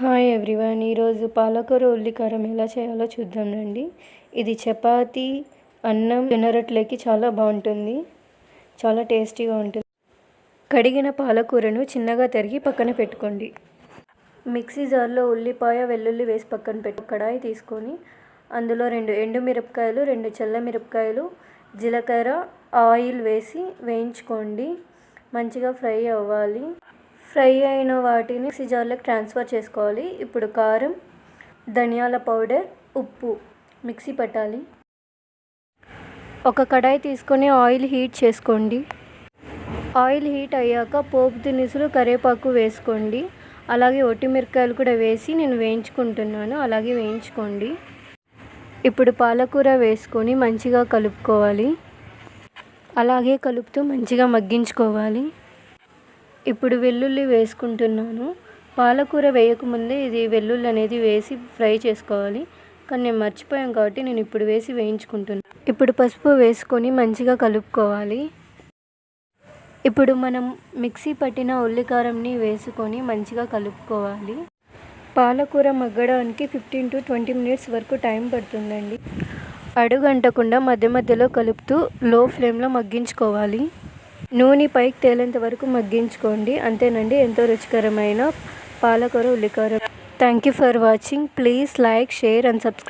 Hi everyone ఈరోజు పాలకూర ఉల్లికారం ఎలా చేయాలో చూద్దాం రండి. ఇది చపాతి అన్నం తినరట్లకి చాలా బాగుంటుంది. చాలా టేస్టీగా ఉంటుంది. కడిగిన పాలకూరను చిన్నగా తరిగి పక్కన పెట్టుకోండి. మిక్సీ జార్లో ఉల్లిపాయ వెల్లుల్లి వేసి పక్కన పెట్టు కడాయి తీసుకొని అందులో రెండు ఎండుమిరపకాయలు రెండు చల్ల మిరపకాయలు జీలకర్ర ఆయిల్ వేసి వేయించుకోండి. మంచిగా ఫ్రై అవ్వాలి. ఫ్రై అయిన వాటిని మిక్సీ జార్లోకి ట్రాన్స్ఫర్ చేసుకోవాలి. ఇప్పుడు కారం ధనియాల పౌడర్ ఉప్పు మిక్సీ పట్టాలి. ఒక కడాయి తీసుకొని ఆయిల్ హీట్ చేసుకోండి. ఆయిల్ హీట్ అయ్యాక పోపు దినుసులు కరివేపాకు వేసుకోండి. అలాగే ఒట్టిమిరకాయలు కూడా వేసి నేను వేయించుకుంటున్నాను. అలాగే వేయించుకోండి. ఇప్పుడు పాలకూర వేసుకొని మంచిగా కలుపుకోవాలి. అలాగే కలుపుతూ మంచిగా మగ్గించుకోవాలి. ఇప్పుడు వెల్లుల్లి వేసుకుంటున్నాను. పాలకూర వేయకముందే ఇది వెల్లుల్లి అనేది వేసి ఫ్రై చేసుకోవాలి. కానీ నేను మర్చిపోయాను కాబట్టి నేను ఇప్పుడు వేసి వేయించుకుంటున్నాను ఇప్పుడు పసుపు వేసుకొని మంచిగా కలుపుకోవాలి. ఇప్పుడు మనం మిక్సీ పట్టిన ఉల్లికారంని వేసుకొని మంచిగా కలుపుకోవాలి. పాలకూర మగ్గడానికి ఫిఫ్టీన్ టు ట్వంటీ మినిట్స్ వరకు టైం పడుతుందండి. అడుగంటకుండా మధ్య మధ్యలో కలుపుతూ లో ఫ్లేమ్లో మగ్గించుకోవాలి. నూనె పైకి తేలేంత వరకు మగ్గించుకోండి. అంతేనండి ఎంతో రుచికరమైన పాలకూర ఉల్లికూర. Thank you for watching please like share and subscribe